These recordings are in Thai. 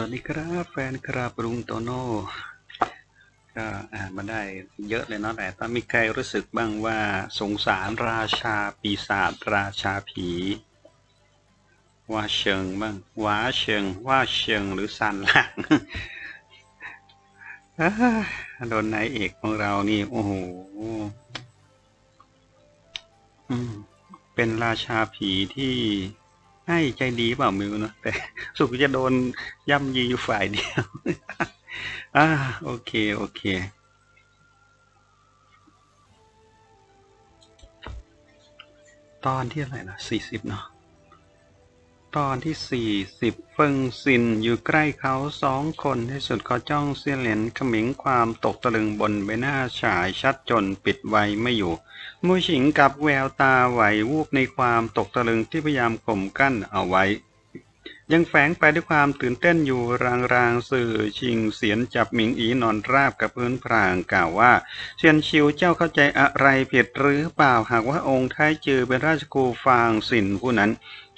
วัสดีครับแฟนครับรุงโตโน่ก็อ่านมาได้เยอะเลยเนาะแต่ถ้ามีใครรู้สึกบ้างว่าสงสารราชาปีศาจราชาผีว่าเชิงบ้างว้าเชิงว่าเชิงหรือสันหลังโดนนายเอกของเรานี่ โอ้โหเป็นราชาผีที่ ให้ใจดีเปล่ามิวเนาะแต่สุขจะโดนย่ำยีอยู่ฝ่ายเดียวอ่าโอเค โอเคตอนที่อะไรนะสี่สิบเนาะ ตอนที่สี่สิบเฟิงซินอยู่ใกล้เขาสองคนที่สุดเขาจ้องเสี้ยนเหรียญเขมิงความตกตะลึงบนใบหน้าฉายชัดจนปิดไว้ไม่อยู่มูฉิงกับแววตาไหววูบในความตกตะลึงที่พยายามข่มกั้นเอาไว้ ยังแฝงไปด้วยความตื่นเต้นอยู่รางๆสื่อชิงเสียนจับหมิงอีนอนราบกับพื้นพรางกล่าวว่าเซียนชิวเจ้าเข้าใจอะไรผิดหรือเปล่าหากว่าองค์ท้ายจือเป็นราชกูฟางสินผู้นั้น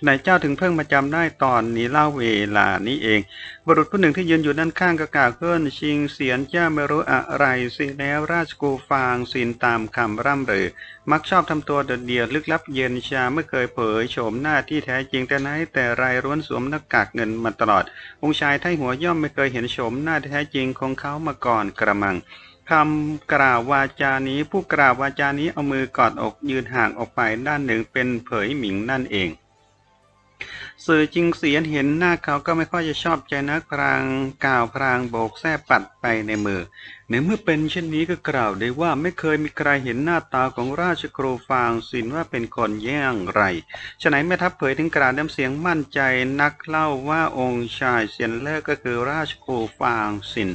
ไหนเจ้าถึงเพิ่งมาจำได้ตอนนี้เล่าเวลานี้เอง บุรุษผู้หนึ่งที่ยืนอยู่ด้านข้างก็กล่าวขึ้นชิงเสียนเจ้าไม่รู้อะไรสิแล้วราชกูฟางสินตามคำร่ำรือมักชอบทำตัวโดดเดี่ยวลึกลับเย็นชาไม่เคยเผยโฉมหน้าที่แท้จริงแต่ไหนแต่ไรร้วนสวมหน้ากากเงินมาตลอด องค์ชายไทหัวย่อมไม่เคยเห็นโฉมหน้าที่แท้จริงของเขามาก่อนกระมังคำกล่าววาจานี้ผู้กล่าววาจานี้เอามือกอดอกยืนห่างออกไปด้านหนึ่งเป็นเผยหมิงนั่นเอง สื่อจริงเสียนเห็นหน้าเขาก็ไม่ค่อยจะชอบใจนักพรางกล่าวพรางโบกแส้ปัดไปในมือ ในเมื่อเป็นเช่นนี้ก็กล่าวได้ว่าไม่เคยมีใครเห็นหน้าตาของราชครูฟางสินว่าเป็นคนแย่งไรฉะนั้นแม่ทัพเผยถึงกล่าวน้ำเสียงมั่นใจนักเล่าว่าองค์ชายเซียนเลิกก็คือราชครูฟางสิน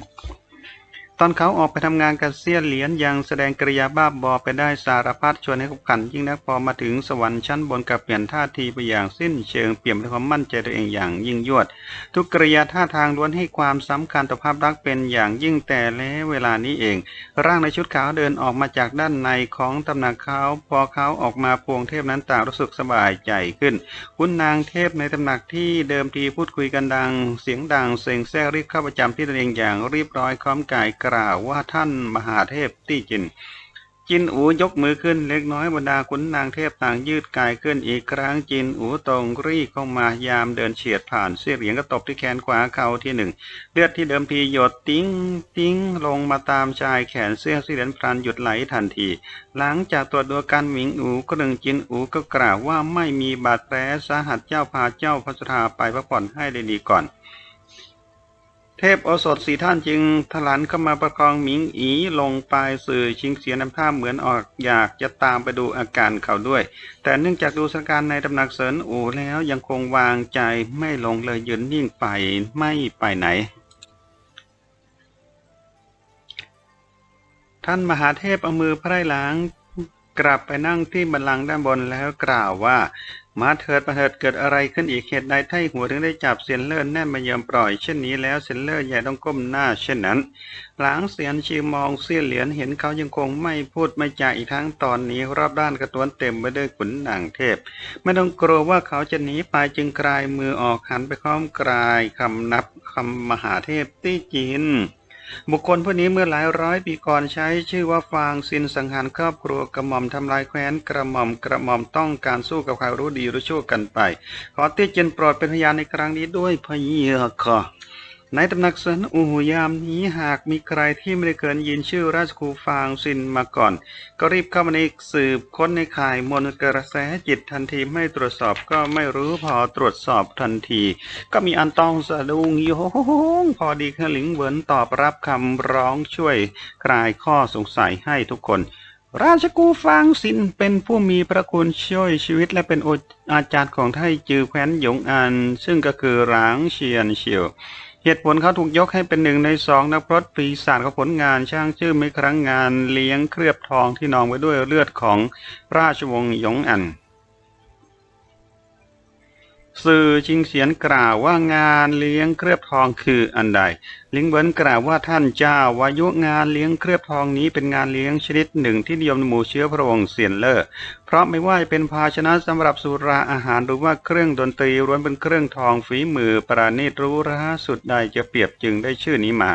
ตอนเขาออกไปทำงานกับเสี้ยเหรียญยังแสดงกริยาบ้าบอไปได้สารพัดชวนให้ขบขันยิ่งนักพอมาถึงสวรรค์ชั้นบนกับเปลี่ยนท่าทีไปอย่างสิ้นเชิงเปลี่ยมด้วยความมั่นใจตัวเองอย่างยิ่งยวด ทุกกริยาท่าทางล้วนให้ความสำคัญต่อภาพลักษณ์เป็นอย่างยิ่งแต่แล้วเวลานี้เอง ร่างในชุดขาวเดินออกมาจากด้านในของตำหนักเขาพอเขาออกมาพวงเทพนั้นต่างรู้สึกสบายใจขึ้นคุณนางเทพในตำหนักที่เดิมทีพูดคุยกันดัง เสียงดังเสียงแทรกรีบเข้าประจำที่ตนเองอย่างรีบร้อยค้อมกายกล่าวว่าท่านมหาเทพตี้จิน จินอูยกมือขึ้นเล็กน้อยบรรดาขุนนางเทพต่างยืดกายขึ้นอีกครั้งจินอูตรงรีเข้ามายามเดินเฉียดผ่านเสี้ยเหรียญก็ตบที่แขนขวาเขาที่หนึ่งเลือดที่เดิมทีหยดติ้งติ้งลงมาตามชายแขนเสื้อเสี้ยเหรียญพลันหยุดไหลทันที หลังจากตรวจดูการหมิงอูก็ดึงจินอูก็กล่าวว่าไม่มีบาดแผลสาหัสเจ้าพาเจ้าพัสราไปพักผ่อนให้ได้ดีก่อน ทพโอสถสีท่านจึงทลันเข้ามาประคองหมิงอีลงไปสื่อชิงเสียน้ำท่าเหมือนออกอยากจะตามไปดูอาการเขาด้วย แต่เนื่องจากดูสถานการณ์ในตำหนักเสรินอูแล้วยังคงวางใจไม่ลงเลยยืนนิ่งไปไม่ไปไหน ท่านมหาเทพเอามือไพร่หลังกลับไปนั่งที่บัลลังก์ด้านบนแล้วกล่าวว่า มาเถิดมาเถิดเกิดอะไรขึ้นอีกเหตุใดไท่หัวถึงได้จับเซียนเลิศแน่นมายอมปล่อย เช่นนี้แล้วเซียนเลิศใหญ่ต้องก้มหน้า เช่นนั้น หลังเสียนชีมองเสี้ยเหรียญเห็นเขายังคงไม่พูดไม่จาอีกทั้งตอนนี้ รอบด้านกระตวนเต็มไปด้วยขุนนางเทพ ไม่ต้องกลัวว่าเขาจะหนีไปจึงกลายมือออกหันไปค้อมกลายคำนับคำมหาเทพตี้จิน บุคคลผู้นี้เมื่อหลายร้อยปีก่อนใช้ชื่อว่าฟางซินสังหารครอบครัวกระหม่อมทำลายแคว้นกระหม่อมกระหม่อมต้องการสู้กับใครรู้ดีรู้ชั่วกันไป ขอเตี้ยเจนโปรดเป็นพยานในครั้งนี้ด้วยพะเยอค่ะ ในตำหนักเซินอูหูยามนี้หากมีใครที่ไม่ได้เคยยินชื่อราชครูฟางซินมาก่อน ก็รีบเข้ามาในสืบค้นในข่ายมนกระแสจิตทันทีไม่ตรวจสอบก็ไม่รู้พอตรวจสอบทันที ก็มีอันต้องสะดุ้งโยงพอดีเคหลิงเหวินตอบรับคำร้องช่วยคลายข้อสงสัยให้ทุกคนราชกูฟางสินเป็นผู้มีพระคุณช่วยชีวิตและเป็นออาจารย์ของไทจือแคว้นหยงอัน ซึ่งก็คือหลางเชียนเฉียว เหตุผลเขาถูกยกให้เป็นหนึ่งในสองนักพรตปีศาจของผลงานช่างชื่อไม่ครั้งงานเลี้ยงเคลือบทองที่นองไว้ด้วยเลือดของราชวงศ์หยงอัน สื่อชิงเสียนกล่าวว่างานเลี้ยงเครือบทองคืออันใด ลิงเบินกล่าวว่าท่านเจ้าวายุงานเลี้ยงเครือบทองนี้เป็นงานเลี้ยงชนิดหนึ่งที่นิยมหมู่เชื้อพระวงศ์เสียนเลอร์เพราะไม่ว่าจะเป็นภาชนะสำหรับสุราอาหารหรือว่าเครื่องดนตรีล้วนเป็นเครื่องทองฝีมือประณีตรู้ราสุดใดจะเปรียบจึงได้ชื่อนี้มา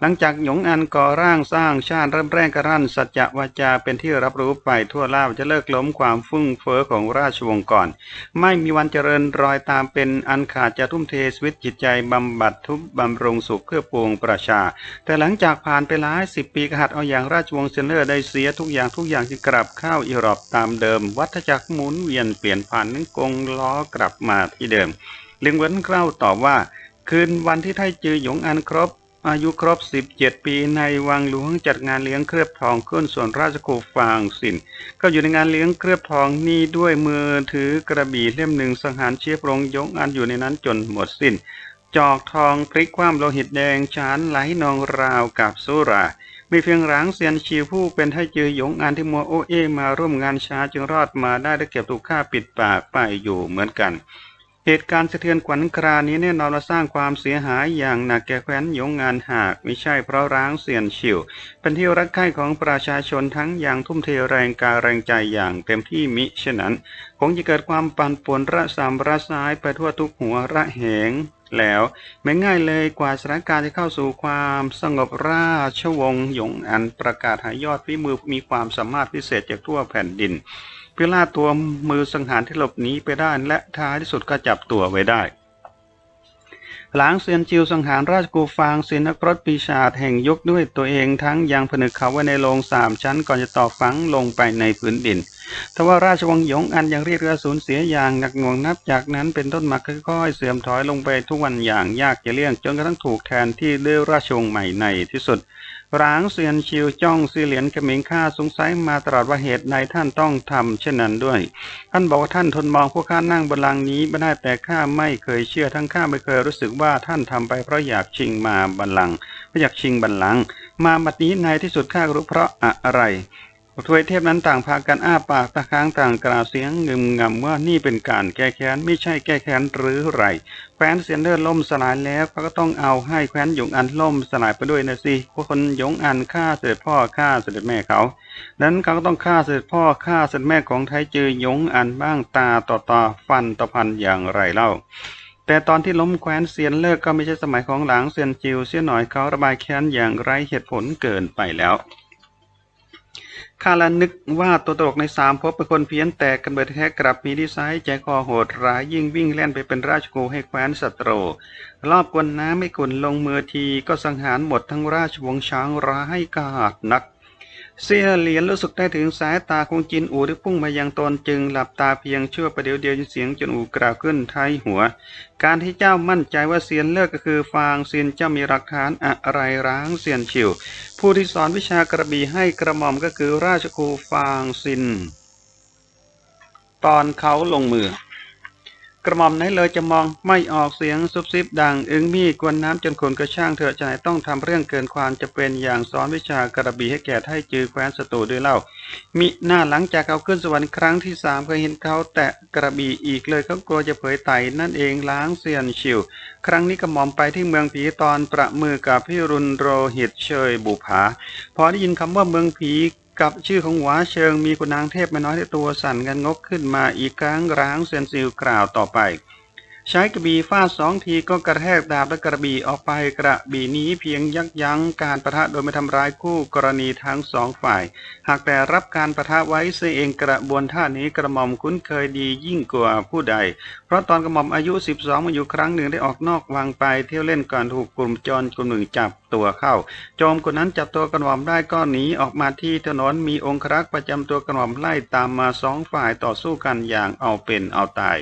หลังจากหยงอันก่อร่างสร้างชาติเริ่มแรกกระรั่นสัจจะวาจาเป็นที่รับรู้ไปทั่วล่าจะเลิกล้มความฟุ่งเฟ้อของราชวงศ์ก่อน ไม่มีวันเจริญรอยตามเป็นอันขาดจะทุ่มเทชีวิตจิตใจบำบัดทุบบำรุงสุขเพื่อปวงประชา แต่หลังจากผ่านไปหลายสิบปีกหัดเอาอย่างราชวงศ์เซนเลอร์ได้เสียทุกอย่างทุกอย่างจึงกลับเข้าอิรอบตามเดิม วัฏจักรหมุนเวียนเปลี่ยนผ่านนึงกงล้อกลับมาที่เดิมลิงเวินเกล่าตอบว่าคืนวันที่ไทจือหยงอันครบ อายุครบ 17 ปีในวังหลวงจัดงานเลี้ยงเครือบทองขึ้นส่วนราชโคฟางสิน ก็อยู่ในงานเลี้ยงเครือบทองนี้ด้วยมือถือกระบี่เล่มหนึ่งสังหารเชียบรงยงอันอยู่ในนั้นจนหมดสิน้น จอกทองพลิกคว่ำโลหิตแดงฉานไหลนองราวกับสุรามีเพียงหลางเซียนชิวผู้เป็นไทจือหยงอันที่มัวโอเอมาร่วมงานช้าจึงรอดมาได้และเก็บถูกฆ่าปิดปากไปอยู่เหมือนกัน เหตุการณ์สะเทือนขวัญครานี้แน่นอนว่าสร้างความเสียหายอย่างหนักแก่แคว้นยงงานหากไม่ใช่เพราะร้างเสียนชิว เป็นที่รักใคร่ของประชาชนทั้งอย่างทุ่มเทแรงกายแรงใจอย่างเต็มที่มิฉะนั้นคงจะเกิดความปั่นป่วนระสามระซ้ายไปทั่วทุกหัวระเหงแล้วไม่ง่ายเลยกว่าสถานการณ์จะเข้าสู่ความสงบราชวงศ์หยงอันประกาศหายอดฝีมือมีความสามารถพิเศษจากทั่วแผ่นดิน เพื่อล่าตัวมือสังหารที่หลบหนีไปได้และท้ายที่สุดก็จับตัวไว้ได้ หลังเซียนจิวสังหารราชกูฟางเซียนนักรบปีศาจแห่งยุคด้วยตัวเองทั้งยังผนึกเขาไว้ในโลงสามชั้นก่อนจะต่อฝังลงไปในพื้นดินทว่าราชวงศ์หยงอันยังเรียกเรือสูญเสียอย่างหนักหน่วงนับจากนั้นเป็นต้นมาค่อยๆ เสื่อมถอยลงไปทุกวันอย่างยากจะเลี่ยงจนกระทั่งถูกแทนที่ด้วยราชวงศ์ใหม่ในที่สุด ร้างเซียนชิวจ้องซีเหลียนเขมิงข้าสงสัยมาตลอดว่าเหตุในท่านต้องทำเช่นนั้นด้วย ท่านบอกว่าท่านทนมองพวกข้านั่งบนลังนี้ไม่ได้แต่ข้าไม่เคยเชื่อทั้งข้าไม่เคยรู้สึกว่าท่านทำไปเพราะอยากชิงมาบัลลังก์ไม่อยากชิงบัลลังก์มาบัดนี้ในที่สุดข้ารู้เพราะอะไร ทวยเทพนั้นต่างพากันอ้าปากตะค้างต่างกล่าวเสียงงึมงำว่านี่เป็นการแก้แค้นไม่ใช่แก้แค้นหรือไรแคว้นเซียนเดอร์ล่มสลายแล้วเขาก็ต้องเอาให้แคว้นหยงอันล่มสลายไปด้วยนะสิเพราะคนหยงอันฆ่าเสด็จพ่อฆ่าเสด็จแม่เขานั้นเขาก็ต้องฆ่าเสด็จพ่อฆ่าเสด็จแม่ของไทจือหยงอันบ้างตาต่อตาฟันต่อพันอย่างไรเล่าแต่ตอนที่ล้มแคว้นเซียนเลิกก็ไม่ใช่สมัยของหลางเซียนจิวเสียหน่อยเขาระบายแค้นอย่างไรเหตุผลเกินไปแล้ว ข้าละนึกว่าตัวตลกในสามพบเป็นคนเพี้ยนแตกกันเบิดแท้กลับมีดีไซน์ใจคอโหดร้ายยิ่งวิ่งแล่นไปเป็นราชกูให้แคว้นศัตรูรอบกวนน้ำไม่กุนลงมือทีก็สังหารหมดทั้งราชวงศ์ช้างร้ายกาดนัก เสียเหรียญรู้สึกได้ถึงสายตาของจินอูที่พุ่งมายังตนจึงหลับตาเพียงชั่วประเดี๋ยวเดียวยินเสียงจนอูกล่าวขึ้นท้ายหัว การที่เจ้ามั่นใจว่าเซียนเลิกก็คือฟางเซียนเจ้ามีหลักฐานอะไรร้างเซียนชิว ผู้ที่สอนวิชากระบี่ให้กระหม่อมก็คือราชครูฟางซิน ตอนเขาลงมือ กระหม่อมไหนเลยจะมองไม่ออกเสียงซุบซิบดังอึงมีกวนน้ำจนคนกระช่างเถอะจะไหนต้องทำเรื่องเกินความจะเป็นอย่างสอนวิชากระบี่ให้แก่ไทจือแคว้นศัตรูด้วยเล่า มิหน้าหลังจากเขาขึ้นสวรรค์ครั้งที่สามเคยเห็นเขาแตะกระบี่อีกเลยเขากลัวจะเผยไตนั่นเองล้างเซียนชิว ครั้งนี้กระหม่อมไปที่เมืองผีตอนประมือกับพี่รุนโรหิตเชยบุภาพอได้ยินคำว่าเมืองผี กับชื่อของหวาเชิงมีคุณนางเทพไม่น้อยที่ตัวสั่นกันงกขึ้นมาอีกครั้งร้างเซนซิลกล่าวต่อไป ใช้กระบี่ฟาดสองทีก็กระแทกดาบและกระบี่ออกไปกระบี่นี้เพียงยักยั้งการประทะโดยไม่ทำร้ายคู่กรณีทั้งสองฝ่าย หากแต่รับการประทะไว้เสียเองกระบวนท่านี้กระหม่อมคุ้นเคยดียิ่งกว่าผู้ใด เพราะตอนกระหม่อมอายุ 12 มาอยู่ครั้งหนึ่งได้ออกนอกวังไปเที่ยวเล่นก่อนถูกกลุ่มจรกลุ่มหนึ่งจับตัวเข้า โจมคนนั้นจับตัวกระหม่อมได้ก็หนีออกมาที่ถนนมีองครักษ์ประจำตัวกระหม่อมไล่ตามมาสองฝ่ายต่อสู้กันอย่างเอาเป็นเอาตาย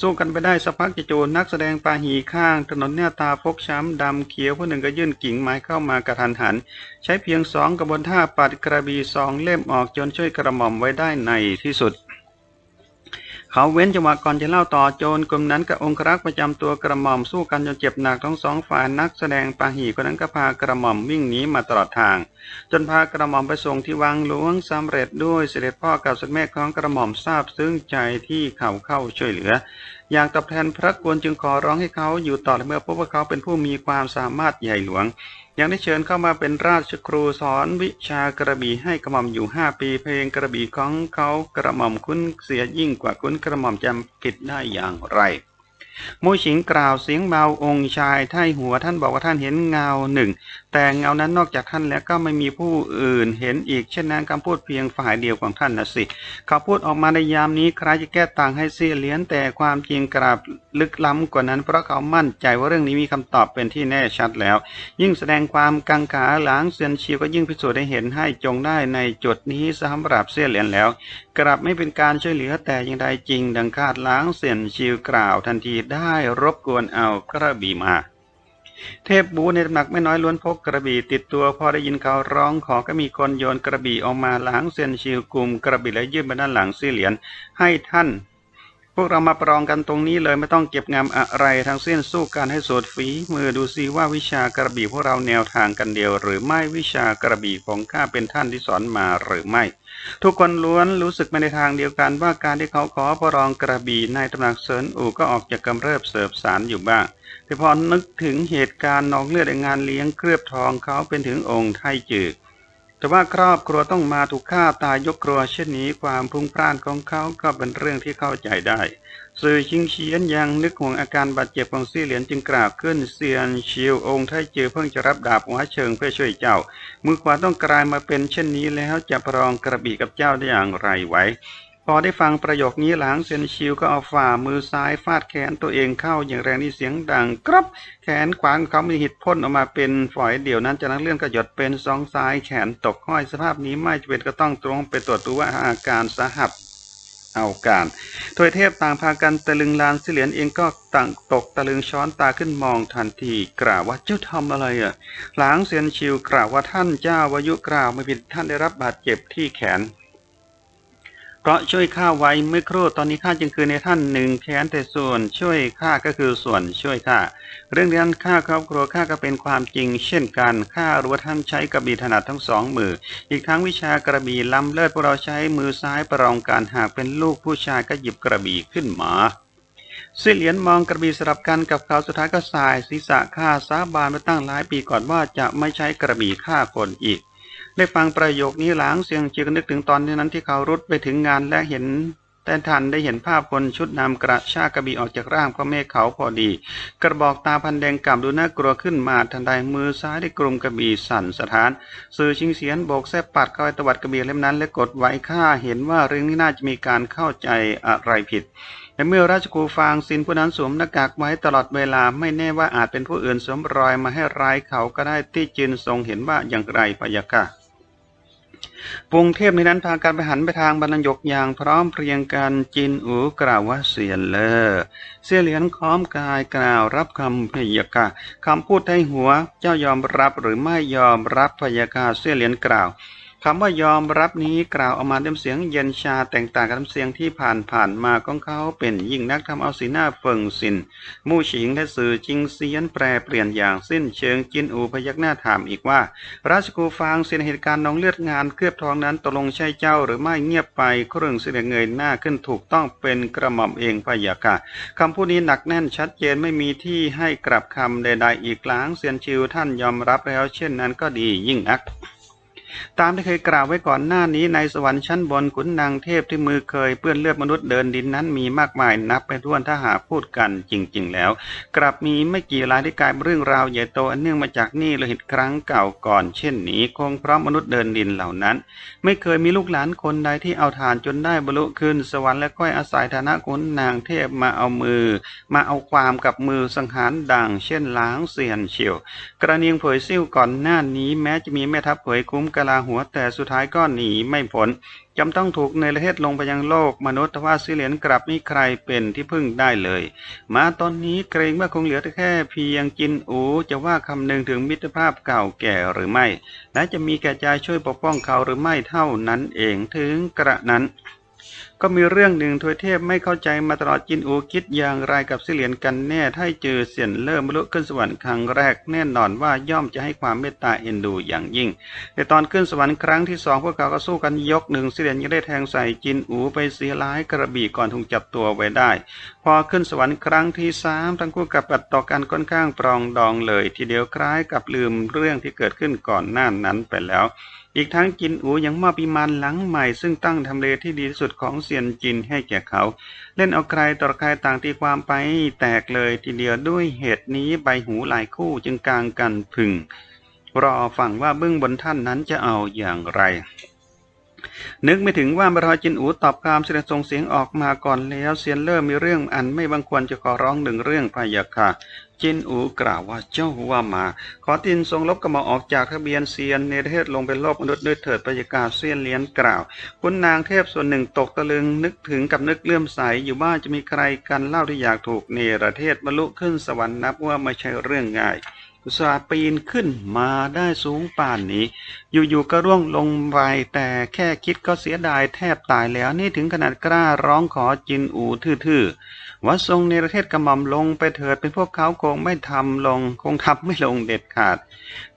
สู้กันไปได้สักพักจะโจรนักแสดงปาหีข้าง ถนนเนี่ยตาฟกช้ำดำเขียวผู้หนึ่งก็ยื่นกิ่งไม้เข้ามากระทันหัน ใช้เพียงสองกระบวนท่าปัดกระบีสองเล่มออกจนช่วยกระหม่อมไว้ได้ในที่สุด เขาเว้นจังหวะก่อนจะเล่าต่อโจรกลุ่มนั้นกับองครักษ์ประจำตัวกระหม่อมสู้กันจนเจ็บหนักทั้งสองฝ่ายนักแสดงปาหีคนนั้นก็พากระหม่อมวิ่งหนีมาตลอดทาง จนพากระหม่อมไปส่งที่วังหลวงสำเร็จด้วยเสด็จพ่อกับสด็จแม่ของกระหม่อมทราบซึ้งใจที่เขาเข้าช่วยเหลือ อยากตอบแทนพระกวนจึงขอร้องให้เขาอยู่ต่อและเมื่อพบว่าเขาเป็นผู้มีความสามารถใหญ่หลวง ยังได้เชิญเข้ามาเป็นราชครูสอนวิชากระบี่ให้กระหม่อมอยู่ห้าปีเพลงกระบี่ของเขากระหม่อมคุ้นเสียยิ่งกว่าคุ้นกระหม่อมจำผิดได้อย่างไรมูชิงกล่าวเสียงเบาองค์ชายไท่หัวท่านบอกว่าท่านเห็นเงาหนึ่งแต่เงานั้นนอกจากท่านแล้วก็ไม่มีผู้อื่นเห็นอีก เช่นนั้นคำพูดเพียงฝ่ายเดียวของท่านนะสิเขาพูดออกมาในยามนี้ใครจะแก้ต่างให้เสียเหรียญแต่ความจริงกราบลึกล้ำกว่านั้น เพราะเขามั่นใจว่าเรื่องนี้มีคำตอบเป็นที่แน่ชัดแล้ว ยิ่งแสดงความกังขาหลังเซียนชิวก็ยิ่งพิสูจน์ให้เห็นให้จงได้ในจุดนี้สำหรับเสียเหรียญแล้ว กลับไม่เป็นการช่วยเหลือแต่ย่งใดจริง ดังคาดล้างเสียนชิวกล่าวทันทีได้รบกวนเอากระบี่มา เทพบูในตำหนักไม่น้อยล้วนพกกระบี่ติดตัวพอได้ยินเขาร้องขอก็มีคนโยนกระบี่ออกมาหลังเซียนชิวกลุ่มกระบี่และยื่นไปด้านหลังเสี่ยเหรียญให้ท่าน พวกเรามาประลองกันตรงนี้เลยไม่ต้องเก็บงำอะไรทั้งสิ้นสู้กันให้สุดฝีมือดูซิว่าวิชากระบี่พวกเราแนวทางกันเดียว หรือไม่วิชากระบี่ของข้าเป็นท่านที่สอนมาหรือไม่ทุกคนล้วนรู้สึกไปในทางเดียวกันว่าการที่เขาขอประลองกระบี่ในตำหนักเซินอูก็ออกจากกำเริบเสบสารอยู่บ้าง แต่พอนึกถึงเหตุการณ์นองเลือดในงานเลี้ยงเคลือบทองเขาเป็นถึงองค์ไทจือแต่ว่าครอบครัวต้องมาถูกฆ่าตายยกครัวเช่นนี้ความพุ่งพร่านของเขาก็เป็นเรื่องที่เข้าใจได้ สื่อชิงเชียนยังนึกห่วงอาการบาดเจ็บของซี่เหรียญจึงกล่าวขึ้นเซียนชิวองค์ไทจือเพิ่งจะรับดาบหัวเชิงเพื่อช่วยเจ้า มือขวาต้องกลายมาเป็นเช่นนี้แล้วจะประลองกระบี่กับเจ้าได้อย่างไรไว้ พอได้ฟังประโยคนี้หลังเซนชิวก็เอาฝ่ามือซ้ายฟาดแขนตัวเองเข้าอย่างแรงที่เสียงดังกรับแขนขวาของเขามีหิดพ่นออกมาเป็นฝอยเดี่ยวนั้นจากนั้นเลื่อนก็หยดเป็นสองซ้ายแขนตกห้อยสภาพนี้ไม่จำเป็นก็ต้องตรงไปตรวจดูว่าอาการสาหัสเอาการทวยเทพต่างพากันตะลึงลานสิเหรียญเองก็ต่างตกตะลึงช้อนตาขึ้นมองทันทีกล่าวว่าเจ้าทำอะไรอะ หลังเซียนชิวกล่าวว่าท่านเจ้าวายุกล่าวไม่ผิดท่านได้รับบาดเจ็บที่แขน เพราะช่วยข้าไว้เมื่อครู่ตอนนี้ข้าจึงคือในท่านหนึ่งแขนแต่ส่วนช่วยข้าก็คือส่วนช่วยข้าเรื่องนั้นข้าครอบครัวข้าก็เป็นความจริง เช่นกันข้ารู้ว่าท่านใช้กระบี่ถนัดทั้งสองมือ อีกทั้งวิชากระบี่ล้ำเลิศพวกเราใช้มือซ้ายประลองการหากเป็นลูกผู้ชายก็หยิบกระบี่ขึ้นมาเสี่ยเหลียนมองกระบี่สลับกันกับเขาสุดท้ายก็สายศีรษะข้าสาบานมาตั้งหลายปีก่อนว่าจะไม่ใช้กระบี่ฆ่าคนอีก ได้ฟังประโยคนี้หลังเสียงจึงนึกถึงตอนนั้นที่เขารุดไปถึงงานและเห็นแต่ทันได้เห็นภาพคนชุดนำกระชากกระบี่ออกจากร่างพระเมฆเขาพอดี กระบอกตาพันแดงกล่ำดูน่ากลัวขึ้นมาทันใดมือซ้ายได้กลุ่มกระบี่สั่นสะท้าน สื่อชิงเสียนโบกแซบปัดเข้าไปตวัดกระบี่เล่มนั้น และกดไว้ข้าเห็นว่าเรื่องนี้น่าจะมีการเข้าใจอะไรผิดและเมื่อราชกูฟางซินผู้นั้นสวมหน้ากากไว้ตลอดเวลาไม่แน่ว่าอาจเป็นผู้อื่นสวมรอยมาให้ร้ายเขาก็ได้ที่จินทรงเห็นว่าอย่างไรพะยะค่ะ ปวงเทพในนั้นพากันไปหันไปทางบรรยกอย่างพร้อมเพรียงกันจินอูกล่าวว่าเสียนเลอเสียเหรียญค้อมกายกล่าวรับคำพยากาคำพูดให้หัว เจ้ายอมรับหรือไม่ยอมรับพยากาเสียเหรียญกล่าว คำว่ายอมรับนี้กล่าวออกมาด้วยเสียงเย็นชาแตกต่างกับน้ำเสียงที่ผ่านผ่านมาของเขาเป็นยิ่งนักทำเอาสีหน้าเฟิงสิน มู่ฉิงและสื่อจิงเซียนแปรเปลี่ยนอย่างสิ้นเชิงจินอูพยักหน้าถามอีกว่า ราชกูฟางเสียเหตุการณ์น้องเลือดงานเคลือบทองนั้นตกลงใช่เจ้าหรือไม่เงียบไปเครื่องเสด็จเงยหน้าขึ้นถูกต้องเป็นกระหม่อมเองพะยะค่ะคำพูดนี้หนักแน่นชัดเจนไม่มีที่ให้กลับคำใด ๆ อีกหล้างเซียนชิวท่านยอมรับแล้ว เช่นนั้นก็ดียิ่งนัก ตามที่เคยกล่าวไว้ก่อนหน้านี้ในสวรรค์ชั้นบนขุนนางเทพที่มือเคยเปื้อนเลือดมนุษย์เดินดินนั้นมีมากมายนับไปถ้วนถ้าหากพูดกันจริง ๆ แล้ว กลับมีไม่กี่รายที่กลายเป็นเรื่องราวใหญ่โตอันเนื่องมาจากนี่โลหิตครั้งเก่าก่อน เช่นนี้คงเพราะมนุษย์เดินดินเหล่านั้น ไม่เคยมีลูกหลานคนใดที่เอาฐานจนได้บรรลุขึ้นสวรรค์และค่อยอาศัยฐานะขุนนางเทพมาเอามือ มาเอาความกับมือสังหารดัง เช่นล้างเสียนเฉียว กระเนียงเผยซิ่วก่อนหน้านี้แม้จะมีแม่ทัพเผยคุ้มกะลาหัวแต่สุดท้ายก็หนีไม่พ้นจำต้องถูกในประเทศลงไปยังโลกมนุษย์ทว่าซิเหลียนกลับม่ใครเป็นที่พึ่งได้เลย มาตอนนี้เกรงว่าคงเหลือแค่เพียงจินอูจะว่าคำหนึ่งถึงมิตรภาพเก่าแก่หรือไม่ และจะมีแก่ใจช่วยปกป้องเขาหรือไม่เท่านั้นเองถึงกระนั้น ก็มีเรื่องหนึ่งทวยเทพไม่เข้าใจมาตลอดจินอูคิดอย่างไรกับเสเหลียนกันแน่ถ้าเจอเสียนเริ่มลุกขึ้นสวรรค์ครั้งแรกแน่นอนว่าย่อมจะให้ความเมตตาเอ็นดูอย่างยิ่ง แต่ตอนขึ้นสวรรค์ครั้งที่สองพวกเขาก็สู้กันยกหนึ่งเสเหลียนยังได้แทงใส่จินอูไปเสียหลายกระบี่ก่อนถูกจับตัวไว้ได้ พอขึ้นสวรรค์ครั้งที่สามทั้งคู่กับปัดต่อกันค่อนข้างปรองดองเลย ทีเดียวคล้ายกับลืมเรื่องที่เกิดขึ้นก่อนหน้านั้นไปแล้ว อีกทั้งจินอูยังมอบปีมานหลังใหม่ซึ่งตั้งทำเลที่ดีที่สุดของเซียนจินให้แก่เขา เล่นเอาใครต่อใครต่างตีความไปแตกเลยทีเดียวด้วยเหตุนี้ใบหูหลายคู่จึงกลางกันพึง รอฟังว่าเบื้องบนท่านนั้นจะเอาอย่างไร นึกไม่ถึงว่าบรอยจินอูตอบคำเสด็จส่งเสียงออกมาก่อนแล้วเซียนเริ่มมีเรื่องอันไม่บังควรจะขอร้องหนึ่งเรื่องพะยะค่ะจินอูกล่าวว่าเจ้าว่ามา ขอตินทรงลบกระหม่อมออกจากทะเบียนเซียนในประเทศลงเป็นโลกมนุษย์ด้วยเถิดพะยะค่ะเซียนเลี้ยนกล่าว คุณนางเทพส่วนหนึ่งตกตะลึงนึกถึงกับนึกเลื่อมใสอยู่ว่าจะมีใครกันเล่าที่อยากถูกเนรเทศบรรลุขึ้นสวรรค์นับว่าไม่ใช่เรื่องง่าย อุตส่าห์ปีนขึ้นมาได้สูงป่านนี้ อยู่ๆก็ร่วงลงไปแต่แค่คิดก็เสียดายแทบตายแล้วนี่ถึงขนาดกล้าร้องขอจินอูทื่อๆ ว่าทรงเนรเทศกระหม่อมลงไปเถิดเป็นพวกเขาคงไม่ทำลงคงทำไม่ลงเด็ดขาด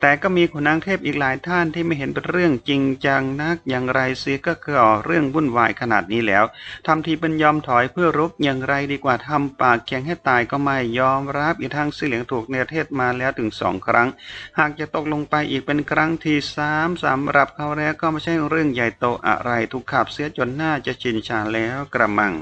แต่ก็มีขุนนางเทพอีกหลายท่านที่ไม่เห็นเป็นเรื่องจริงจังนักอย่างไรเสียก็ก่อเรื่องวุ่นวายขนาดนี้แล้วทำทีเป็นยอมถอยเพื่อรบอย่างไรดีกว่าทำปากแข็งให้ตายก็ไม่ยอมรับอีกทางเสียงถูกเนรเทศมาแล้วถึงสองครั้ง หากจะตกลงไปอีกเป็นครั้งที่สามสำหรับเขาแล้วก็ไม่ใช่เรื่องใหญ่โตอะไรถูกขับเสียจนหน่าจะชินชาแล้วกระมัง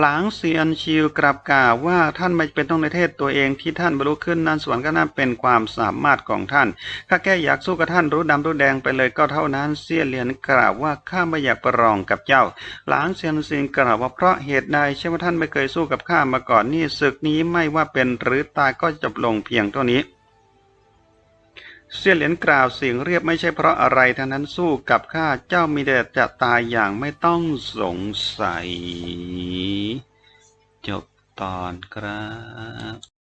หลังเซียนชิวกลับกล่าวว่าท่านไม่เป็นต้องในเทศตัวเองที่ท่านบรรลุขึ้นนั้นส่วรรค์ก็น่าเป็นความสามารถของท่านข้าแค่อยากสู้กับท่านรู้ดำรู้แดงไปเลยก็เท่านั้นเสียนเหรียญกล่าวว่าข้าไม่อยากประลองกับเจ้า หลานเซียนซิงกล่าวว่าเพราะเหตุใดใช่ว่าท่านไม่เคยสู้กับข้ามาก่อนนี่ศึกนี้ไม่ว่าเป็นหรือตายก็จบลงเพียงเท่านี้ เสี้ยเหรียญกล่าวเสียงเรียบไม่ใช่เพราะอะไรทั้งนั้นสู้กับข้าเจ้ามีแต่จะตายอย่างไม่ต้องสงสัย จบตอนครับ